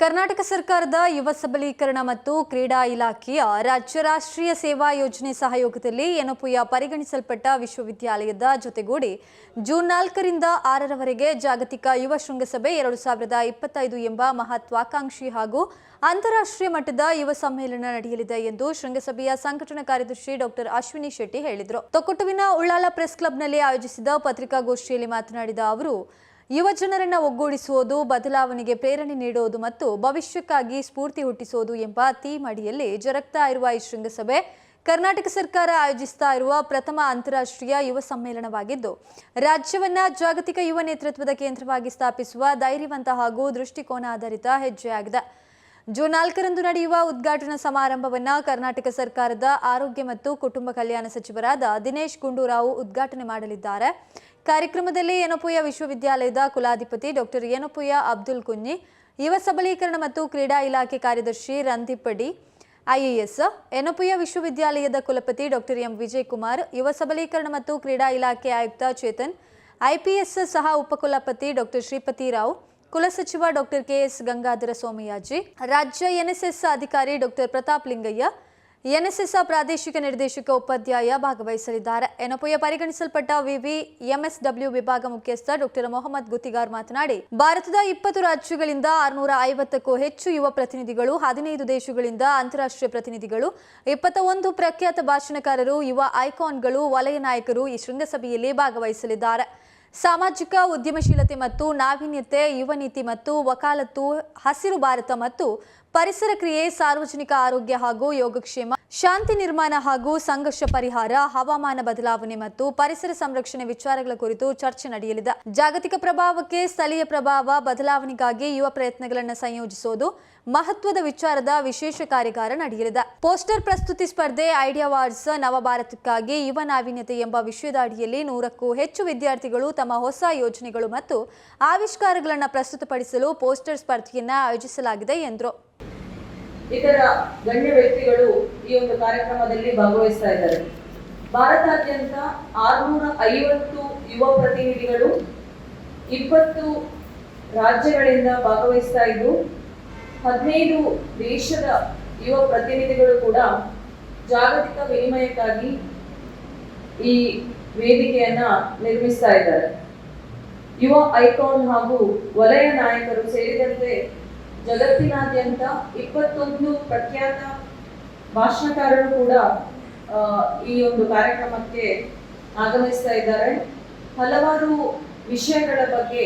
ಕರ್ನಾಟಕ ಸರ್ಕಾರದ ಯುವ ಸಬಲೀಕರಣ ಮತ್ತು ಕ್ರೀಡಾ ಇಲಾಖೆಯ ರಾಜ್ಯ ರಾಷ್ಟ್ರೀಯ ಸೇವಾ ಯೋಜನೆ ಸಹಯೋಗದಲ್ಲಿ ಎನಪುಯ ಪರಿಗಣಿಸಲ್ಪಟ್ಟ ವಿಶ್ವವಿದ್ಯಾಲಯದ ಜೊತೆಗೂಡಿ ಜೂನ್ ನಾಲ್ಕರಿಂದ ಆರರವರೆಗೆ ಜಾಗತಿಕ ಯುವ ಶೃಂಗಸಭೆ ಎರಡು ಸಾವಿರದ ಇಪ್ಪತ್ತೈದು ಎಂಬ ಮಹತ್ವಾಕಾಂಕ್ಷಿ ಹಾಗೂ ಅಂತಾರಾಷ್ಟ್ರೀಯ ಮಟ್ಟದ ಯುವ ಸಮ್ಮೇಳನ ನಡೆಯಲಿದೆ ಎಂದು ಶೃಂಗಸಭೆಯ ಸಂಘಟನಾ ಕಾರ್ಯದರ್ಶಿ ಡಾಕ್ಟರ್ ಅಶ್ವಿನಿ ಶೆಟ್ಟಿ ಹೇಳಿದರು. ತೊಕ್ಕೊಟ್ಟುವಿನ ಉಳ್ಳಾಲ ಪ್ರೆಸ್ ಕ್ಲಬ್ನಲ್ಲಿ ಆಯೋಜಿಸಿದ ಪತ್ರಿಕಾಗೋಷ್ಠಿಯಲ್ಲಿ ಮಾತನಾಡಿದ ಅವರು ಯುವ ಜನರನ್ನ ಒಗ್ಗೂಡಿಸುವುದು, ಬದಲಾವಣೆಗೆ ಪ್ರೇರಣೆ ನೀಡುವುದು ಮತ್ತು ಭವಿಷ್ಯಕ್ಕಾಗಿ ಸ್ಫೂರ್ತಿ ಹುಟ್ಟಿಸುವುದು ಎಂಬ ಥೀಮ್ ಅಡಿಯಲ್ಲಿ ಜರುಗ್ತಾ ಇರುವ ಈ ಶೃಂಗಸಭೆ ಕರ್ನಾಟಕ ಸರ್ಕಾರ ಆಯೋಜಿಸ್ತಾ ಇರುವ ಪ್ರಥಮ ಅಂತಾರಾಷ್ಟ್ರೀಯ ಯುವ ಸಮ್ಮೇಳನವಾಗಿದ್ದು, ರಾಜ್ಯವನ್ನ ಜಾಗತಿಕ ಯುವ ನೇತೃತ್ವದ ಕೇಂದ್ರವಾಗಿ ಸ್ಥಾಪಿಸುವ ಧೈರ್ಯವಂತ ಹಾಗೂ ದೃಷ್ಟಿಕೋನ ಆಧಾರಿತ ಹೆಜ್ಜೆಯಾಗಿದೆ. ಜೂನ್ ನಾಲ್ಕರಂದು ನಡೆಯುವ ಉದ್ಘಾಟನಾ ಸಮಾರಂಭವನ್ನ ಕರ್ನಾಟಕ ಸರ್ಕಾರದ ಆರೋಗ್ಯ ಮತ್ತು ಕುಟುಂಬ ಕಲ್ಯಾಣ ಸಚಿವರಾದ ದಿನೇಶ್ ಗುಂಡೂರಾವ್ ಉದ್ಘಾಟನೆ ಮಾಡಲಿದ್ದಾರೆ. ಕಾರ್ಯಕ್ರಮದಲ್ಲಿ ಯನಪುಯ ವಿಶ್ವವಿದ್ಯಾಲಯದ ಕುಲಾಧಿಪತಿ ಡಾಕ್ಟರ್ ಯನಪುಯ ಅಬ್ದುಲ್ ಕುನ್ನಿ, ಯುವ ಸಬಲೀಕರಣ ಮತ್ತು ಕ್ರೀಡಾ ಇಲಾಖೆ ಕಾರ್ಯದರ್ಶಿ ರಂದಿಪ್ಪಡಿ ಐಎಎಸ್ ಎನಪುಯ ವಿಶ್ವವಿದ್ಯಾಲಯದ ಕುಲಪತಿ ಡಾಕ್ಟರ್ ಎಂ ವಿಜಯಕುಮಾರ್, ಯುವ ಸಬಲೀಕರಣ ಮತ್ತು ಕ್ರೀಡಾ ಇಲಾಖೆ ಆಯುಕ್ತ ಚೇತನ್, ಐಪಿಎಸ್ ಸಹ ಉಪಕುಲಪತಿ ಡಾಕ್ಟರ್ ಶ್ರೀಪತಿ ರಾವ್ ಕುಲಸಚಿವ ಡಾಕ್ಟರ್ ಕೆಎಸ್ ಗಂಗಾಧರ ಸೋಮಯಾಜಿ ರಾಜ್ಯ ಎನ್ಎಸ್ಎಸ್ ಅಧಿಕಾರಿ ಡಾಕ್ಟರ್ ಪ್ರತಾಪ್ ಲಿಂಗಯ್ಯ ಎನ್ಎಸ್ಎಸ್ ಪ್ರಾದೇಶಿಕ ನಿರ್ದೇಶಕ ಉಪಾಧ್ಯಾಯ ಭಾಗವಹಿಸಲಿದ್ದಾರೆ. ಎನಪೊಯ ಪರಿಗಣಿಸಲ್ಪಟ್ಟ ವಿವಿ, ಎಂಎಸ್ಡಬ್ಲ್ಯೂ ವಿಭಾಗ ಮುಖ್ಯಸ್ಥ ಡಾಕ್ಟರ್ ಮೊಹಮ್ಮದ್ ಗುತ್ತಿಗಾರ್ ಮಾತನಾಡಿ, ಭಾರತದ ಇಪ್ಪತ್ತು ರಾಜ್ಯಗಳಿಂದ ಆರುನೂರ ಐವತ್ತಕ್ಕೂ ಹೆಚ್ಚು ಯುವ ಪ್ರತಿನಿಧಿಗಳು, ಹದಿನೈದು ದೇಶಗಳಿಂದ ಅಂತಾರಾಷ್ಟ್ರೀಯ ಪ್ರತಿನಿಧಿಗಳು ಇಪ್ಪತ್ತ ಒಂದು ಪ್ರಖ್ಯಾತ ಭಾಷಣಕಾರರು, ಯುವ ಐಕಾನ್ಗಳು, ವಲಯ ನಾಯಕರು ಈ ಶೃಂಗಸಭೆಯಲ್ಲಿ ಭಾಗವಹಿಸಲಿದ್ದಾರೆ. ಸಾಮಾಜಿಕ, ಉದ್ಯಮಶೀಲತೆ ಮತ್ತು ನಾವೀನ್ಯತೆ, ಯುವ ನೀತಿ ಮತ್ತು ವಕಾಲತ್ತು, ಹಸಿರು ಭಾರತ ಮತ್ತು ಪರಿಸರ ಕ್ರಿಯೆ, ಸಾರ್ವಜನಿಕ ಆರೋಗ್ಯ ಹಾಗೂ ಯೋಗಕ್ಷೇಮ, ಶಾಂತಿ ನಿರ್ಮಾಣ ಹಾಗೂ ಸಂಘರ್ಷ ಪರಿಹಾರ, ಹವಾಮಾನ ಬದಲಾವಣೆ ಮತ್ತು ಪರಿಸರ ಸಂರಕ್ಷಣೆ ವಿಚಾರಗಳ ಕುರಿತು ಚರ್ಚೆ ನಡೆಯಲಿದೆ. ಜಾಗತಿಕ ಪ್ರಭಾವಕ್ಕೆ ಸ್ಥಳೀಯ ಪ್ರಭಾವ, ಬದಲಾವಣೆಗಾಗಿ ಯುವ ಪ್ರಯತ್ನಗಳನ್ನು ಸಂಯೋಜಿಸುವುದು ಮಹತ್ವದ ವಿಚಾರದ ವಿಶೇಷ ಕಾರ್ಯಾಗಾರ ನಡೆಯಲಿದೆ. ಪೋಸ್ಟರ್ ಪ್ರಸ್ತುತಿ ಸ್ಪರ್ಧೆ ಐಡಿಯಾ ವಾರ್ಡ್ಸ್ ನವಭಾರತಕ್ಕಾಗಿ ಯುವ ನಾವೀನ್ಯತೆ ಎಂಬ ವಿಷಯದ ಅಡಿಯಲ್ಲಿ ನೂರಕ್ಕೂ ಹೆಚ್ಚು ವಿದ್ಯಾರ್ಥಿಗಳು ತಮ್ಮ ಹೊಸ ಯೋಜನೆಗಳು ಮತ್ತು ಆವಿಷ್ಕಾರಗಳನ್ನು ಪ್ರಸ್ತುತಪಡಿಸಲು ಪೋಸ್ಟರ್ ಸ್ಪರ್ಧೆಯನ್ನು ಆಯೋಜಿಸಲಾಗಿದೆ ಎಂದರು. ಇತರ ಗಣ್ಯ ವ್ಯಕ್ತಿಗಳು ಈ ಒಂದು ಕಾರ್ಯಕ್ರಮದಲ್ಲಿ ಭಾಗವಹಿಸ್ತಾ ಇದ್ದಾರೆ. ಭಾರತಾದ್ಯಂತ ಆರುನೂರ ಐವತ್ತು ಯುವ ಪ್ರತಿನಿಧಿಗಳು ಇಪ್ಪತ್ತು ರಾಜ್ಯಗಳಿಂದ ಭಾಗವಹಿಸ್ತಾ ಇದ್ದು, ಹದಿನೈದು ದೇಶದ ಯುವ ಪ್ರತಿನಿಧಿಗಳು ಕೂಡ ಜಾಗತಿಕ ವಿನಿಮಯಕ್ಕಾಗಿ ಈ ವೇದಿಕೆಯನ್ನ ನಿರ್ಮಿಸ್ತಾ ಇದ್ದಾರೆ. ಯುವ ಐಕಾನ್ ಹಾಗೂ ವಲಯ ನಾಯಕರು ಸೇರಿದಂತೆ ಜಗತ್ತಿನಾದ್ಯಂತ ಇಪ್ಪತ್ತೊಂದು ಪ್ರಖ್ಯಾತ ಭಾಷಣಕಾರರು ಕೂಡ ಈ ಒಂದು ಕಾರ್ಯಕ್ರಮಕ್ಕೆ ಆಗಮಿಸ್ತಾ ಇದ್ದಾರೆ. ಹಲವಾರು ವಿಷಯಗಳ ಬಗ್ಗೆ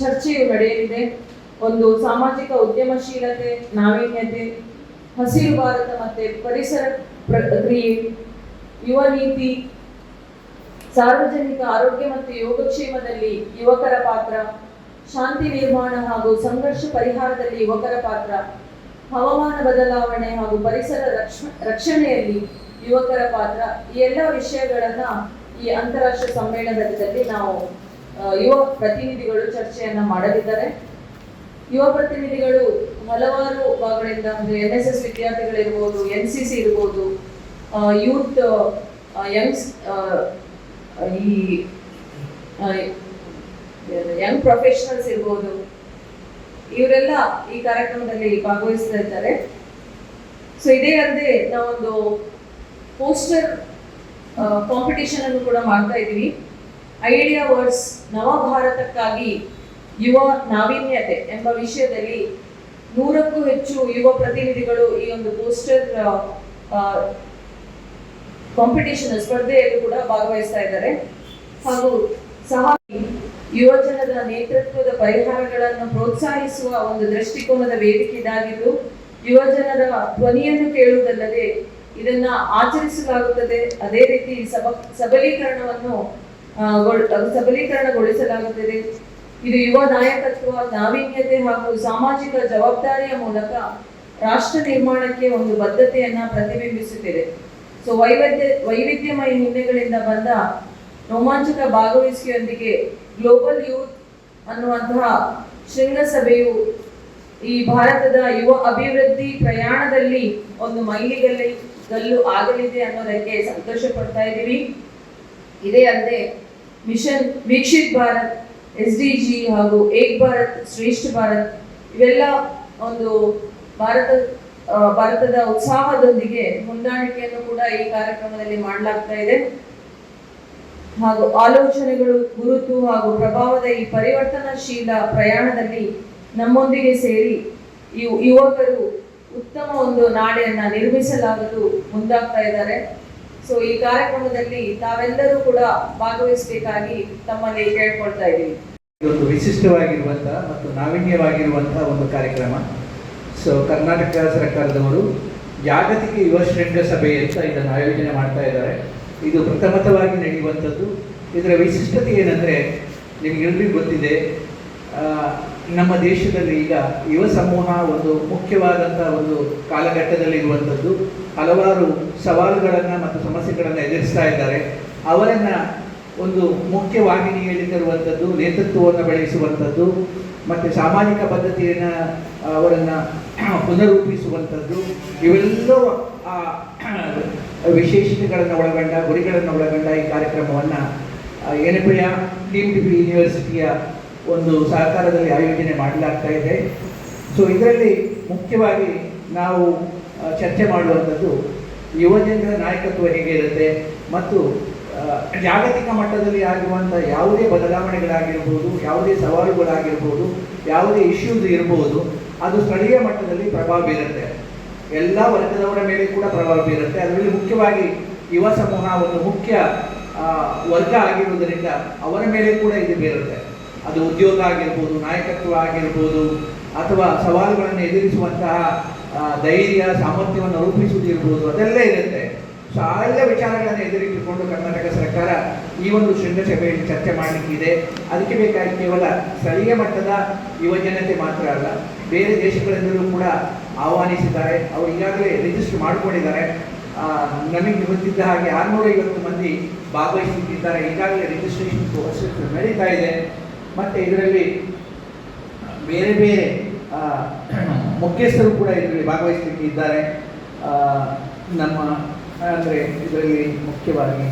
ಚರ್ಚೆ ಚರ್ಚೆಯು ನಡೆಯಲಿದೆ. ಒಂದು ಸಾಮಾಜಿಕ ಉದ್ಯಮಶೀಲತೆ, ನಾವೀನ್ಯತೆ, ಹಸಿರು ಭಾರತ ಮತ್ತೆ ಪರಿಸರ ಪ್ರಕ್ರಿಯೆ ಯುವ ನೀತಿ, ಸಾರ್ವಜನಿಕ ಆರೋಗ್ಯ ಮತ್ತು ಯೋಗಕ್ಷೇಮದಲ್ಲಿ ಯುವಕರ ಪಾತ್ರ ಶಾಂತಿ ನಿರ್ಮಾಣ ಹಾಗೂ ಸಂಘರ್ಷ ಪರಿಹಾರದಲ್ಲಿ ಯುವಕರ ಪಾತ್ರ. ಹವಾಮಾನ ಬದಲಾವಣೆ ಹಾಗೂ ಪರಿಸರ ರಕ್ಷ- ರಕ್ಷಣೆಯಲ್ಲಿ ಯುವಕರ ಪಾತ್ರ. ಈ ಎಲ್ಲ ವಿಷಯಗಳನ್ನ ಈ ಅಂತಾರಾಷ್ಟ್ರೀಯ ಸಮ್ಮೇಳನದಲ್ಲಿ ನಾವು ಯುವ ಪ್ರತಿನಿಧಿಗಳು ಚರ್ಚೆಯನ್ನ ಮಾಡಲಿದ್ದಾರೆ. ಯುವ ಪ್ರತಿನಿಧಿಗಳು ಹಲವಾರು ಭಾಗಗಳಿಂದ ಅಂದ್ರೆ ಎನ್ ಎಸ್ ಎಸ್ ವಿದ್ಯಾರ್ಥಿಗಳಿರ್ಬೋದು ಎನ್ ಸಿ ಸಿ ಇರ್ಬೋದು ಯೂತ್ ಯಂಗ್ಸ್ ಈ ಯಂಗ್ ಪ್ರೊಫೆಷನಲ್ಸ್ ಇರ್ಬೋದು. ಇವರೆಲ್ಲ ಈ ಕಾರ್ಯಕ್ರಮದಲ್ಲಿ ಭಾಗವಹಿಸ್ತಾ ಇದ್ದಾರೆ. ಸೊ ಇದೇ ಅಲ್ಲದೆ ನಾವೊಂದು ಪೋಸ್ಟರ್ ಕಾಂಪಿಟೇಷನ್ ಅನ್ನು ಕೂಡ ಮಾಡ್ತಾ ಇದ್ದೀವಿ. ಐಡಿಯಾ ವರ್ಡ್ಸ್ ನವ ಭಾರತಕ್ಕಾಗಿ ಯುವ ನಾವೀನ್ಯತೆ ಎಂಬ ವಿಷಯದಲ್ಲಿ ನೂರಕ್ಕೂ ಹೆಚ್ಚು ಯುವ ಪ್ರತಿನಿಧಿಗಳು ಈ ಒಂದು ಪೋಸ್ಟರ್ ಕಾಂಪಿಟೇಷನ್ ಸ್ಪರ್ಧೆಯಲ್ಲೂ ಕೂಡ ಭಾಗವಹಿಸ್ತಾ ಇದ್ದಾರೆ. ಹಾಗೂ ಸಹ ಯುವಜನರ ನೇತೃತ್ವದ ಪರಿಹಾರಗಳನ್ನು ಪ್ರೋತ್ಸಾಹಿಸುವ ಒಂದು ದೃಷ್ಟಿಕೋನದ ವೇದಿಕೆ ಇದಾಗಿದ್ದು, ಯುವಜನರ ಧ್ವನಿಯನ್ನು ಕೇಳುವುದಲ್ಲದೆ ಇದನ್ನ ಆಚರಿಸಲಾಗುತ್ತದೆ. ಅದೇ ರೀತಿ ಸಬ, ಸಬಲೀಕರಣವನ್ನು ಸಬಲೀಕರಣಗೊಳಿಸಲಾಗುತ್ತದೆ. ಇದು ಯುವ ನಾಯಕತ್ವ, ನಾವೀನ್ಯತೆ ಹಾಗೂ ಸಾಮಾಜಿಕ ಜವಾಬ್ದಾರಿಯ ಮೂಲಕ ರಾಷ್ಟ್ರ ನಿರ್ಮಾಣಕ್ಕೆ ಒಂದು ಬದ್ಧತೆಯನ್ನ ಪ್ರತಿಬಿಂಬಿಸುತ್ತಿದೆ. ಸೊ, ವೈವಿಧ್ಯ, ವೈವಿಧ್ಯಮಯ ಹಿನ್ನೆಲೆಗಳಿಂದ ಬಂದ ರೋಮಾಂಚಕ ಭಾಗವಹಿಸಿಕೆಯೊಂದಿಗೆ ಗ್ಲೋಬಲ್ ಯೂತ್ ಅನ್ನುವಂತಹ ಶೃಂಗಸಭೆಯು ಈ ಭಾರತದ ಯುವ ಅಭಿವೃದ್ಧಿ ಪ್ರಯಾಣದಲ್ಲಿ ಒಂದು ಮೈಲಿಗಲ್ಲಿ ಗಲ್ಲು ಆಗಲಿದೆ ಅನ್ನೋದಕ್ಕೆ ಸಂತೋಷ ಪಡ್ತಾ ಇದ್ದೀವಿ. ಇದೇ ಅಲ್ಲದೆ mission Viksit Bharat, S D G ಹಾಗೂ ಏಕ್ ಭಾರತ್, ಶ್ರೇಷ್ಠ ಭಾರತ್ ಇವೆಲ್ಲ ಒಂದು ಭಾರತ ಭಾರತದ ಉತ್ಸಾಹದೊಂದಿಗೆ ಹೊಂದಾಣಿಕೆಯನ್ನು ಕೂಡ ಈ ಕಾರ್ಯಕ್ರಮದಲ್ಲಿ ಮಾಡಲಾಗ್ತಾ ಇದೆ. ಹಾಗೂ ಆಲೋಚನೆಗಳು, ಗುರುತು ಹಾಗೂ ಪ್ರಭಾವದ ಈ ಪರಿವರ್ತನಾಶೀಲ ಪ್ರಯಾಣದಲ್ಲಿ ನಮ್ಮೊಂದಿಗೆ ಸೇರಿ ಯುವಕರು ಉತ್ತಮ ಒಂದು ನಾಡೆಯನ್ನ ನಿರ್ಮಿಸಲಾಗಲು ಮುಂದಾಗ್ತಾ ಇದ್ದಾರೆ. ಸೊ ಈ ಕಾರ್ಯಕ್ರಮದಲ್ಲಿ ತಾವೆಲ್ಲರೂ ಕೂಡ ಭಾಗವಹಿಸಬೇಕಾಗಿ ತಮ್ಮಲ್ಲಿ ಕೇಳ್ಕೊಳ್ತಾ ಇದ್ದೀವಿ. ಇದೊಂದು ವಿಶಿಷ್ಟವಾಗಿರುವಂತಹ ಮತ್ತು ನಾವೀನ್ಯವಾಗಿರುವಂತಹ ಒಂದು ಕಾರ್ಯಕ್ರಮ. ಸೊ ಕರ್ನಾಟಕ ಸರ್ಕಾರದವರು ಜಾಗತಿಕ ಯುವ ಶೃಂಗಸಭೆ ಅಂತ ಇದನ್ನು ಆಯೋಜನೆ ಮಾಡ್ತಾ ಇದ್ದಾರೆ. ಇದು ಪ್ರಥಮತವಾಗಿ ನಡೆಯುವಂಥದ್ದು. ಇದರ ವಿಶಿಷ್ಟತೆ ಏನಂದರೆ ನಿಮಗೆಲ್ಲರಿಗೂ ಗೊತ್ತಿದೆ ನಮ್ಮ ದೇಶದಲ್ಲಿ ಈಗ ಯುವ ಸಮೂಹ ಒಂದು ಮುಖ್ಯವಾದಂಥ ಒಂದು ಕಾಲಘಟ್ಟದಲ್ಲಿ ಇರುವಂಥದ್ದು ಹಲವಾರು ಸವಾಲುಗಳನ್ನು ಮತ್ತು ಸಮಸ್ಯೆಗಳನ್ನು ಎದುರಿಸ್ತಾ ಇದ್ದಾರೆ. ಅವರನ್ನು ಒಂದು ಮುಖ್ಯ ವಾಹಿನಿಯಲ್ಲಿ ತರುವಂಥದ್ದು, ನೇತೃತ್ವವನ್ನು ಬೆಳೆಸುವಂಥದ್ದು. ಮತ್ತು ಸಾಮಾಜಿಕ ಪದ್ಧತಿಯನ್ನು ಅವರನ್ನು ಪುನರೂಪಿಸುವಂಥದ್ದು, ಇವೆಲ್ಲವೂ, ಆ ವಿಶೇಷತೆಗಳನ್ನು ಒಳಗೊಂಡ, ಗುರಿಗಳನ್ನು ಒಳಗೊಂಡ ಈ ಕಾರ್ಯಕ್ರಮವನ್ನು ಎನಪೆಯ ಡೀಮ್ಡ್ ಯೂನಿವರ್ಸಿಟಿಯ ಒಂದು ಸಹಕಾರದಲ್ಲಿ ಆಯೋಜನೆ ಮಾಡಲಾಗ್ತಾ ಇದೆ. ಸೊ ಇದರಲ್ಲಿ ಮುಖ್ಯವಾಗಿ ನಾವು ಚರ್ಚೆ ಮಾಡುವಂಥದ್ದು ಯುವಜನರ ನಾಯಕತ್ವ ಹೇಗೆ ಇರುತ್ತೆ ಮತ್ತು ಜಾಗತಿಕ ಮಟ್ಟದಲ್ಲಿ ಆಗಿರುವಂಥ ಯಾವುದೇ ಬದಲಾವಣೆಗಳಾಗಿರ್ಬೋದು, ಯಾವುದೇ ಸವಾಲುಗಳಾಗಿರ್ಬೋದು, ಯಾವುದೇ ಇಶ್ಯೂಸ್ ಇರ್ಬೋದು, ಅದು ಸ್ಥಳೀಯ ಮಟ್ಟದಲ್ಲಿ ಪ್ರಭಾವ ಬೀರುತ್ತೆ. ಎಲ್ಲ ವರ್ಗದವರ ಮೇಲೆ ಕೂಡ ಪ್ರಭಾವ ಬೀರುತ್ತೆ. ಅದರಲ್ಲಿ ಮುಖ್ಯವಾಗಿ ಯುವ ಸಮೂಹ ಒಂದು ಮುಖ್ಯ ವರ್ಗ ಆಗಿರುವುದರಿಂದ ಅವರ ಮೇಲೆ ಕೂಡ ಇದು ಬೀರುತ್ತೆ. ಅದು ಉದ್ಯೋಗ ಆಗಿರ್ಬೋದು, ನಾಯಕತ್ವ ಆಗಿರ್ಬೋದು, ಅಥವಾ ಸವಾಲುಗಳನ್ನು ಎದುರಿಸುವಂತಹ ಧೈರ್ಯ, ಸಾಮರ್ಥ್ಯವನ್ನು ರೂಪಿಸುವುದಿರ್ಬೋದು ಅದೆಲ್ಲ ಇರುತ್ತೆ. ಸೊ ವಿಚಾರಗಳನ್ನು ಎದುರಿಟ್ಟುಕೊಂಡು ಕರ್ನಾಟಕ ಸರ್ಕಾರ ಈ ಒಂದು ಶೃಂಗಸಭೆಯಲ್ಲಿ ಚರ್ಚೆ ಮಾಡಲಿಕ್ಕಿದೆ ಅದಕ್ಕೆ ಬೇಕಾಗಿ ಕೇವಲ ಸ್ಥಳೀಯ ಮಟ್ಟದ ಯುವಜನತೆ ಮಾತ್ರ ಅಲ್ಲ, ಬೇರೆ ದೇಶಗಳಿಂದಲೂ ಕೂಡ ಆಹ್ವಾನಿಸಿದ್ದಾರೆ. ಅವರು ಈಗಾಗಲೇ ರಿಜಿಸ್ಟರ್ ಮಾಡಿಕೊಂಡಿದ್ದಾರೆ. ನಮಗೆ ಗೊತ್ತಿದ್ದ ಹಾಗೆ ಆರುನೂರ ಐವತ್ತು ಮಂದಿ ಭಾಗವಹಿಸುತ್ತಿದ್ದಾರೆ. ಈಗಾಗಲೇ ರಿಜಿಸ್ಟ್ರೇಷನ್ ಪ್ರೋಸೆಸ್ ನಡೀತಾ ಇದೆ. ಮತ್ತು ಇದರಲ್ಲಿ ಬೇರೆ ಬೇರೆ ಮುಖ್ಯಸ್ಥರು ಕೂಡ ಇದರಲ್ಲಿ ಭಾಗವಹಿಸಲಿಕ್ಕೆ ಇದ್ದಾರೆ. ನಮ್ಮ ಅಂದರೆ ಇದರಲ್ಲಿ ಮುಖ್ಯವಾಗಿ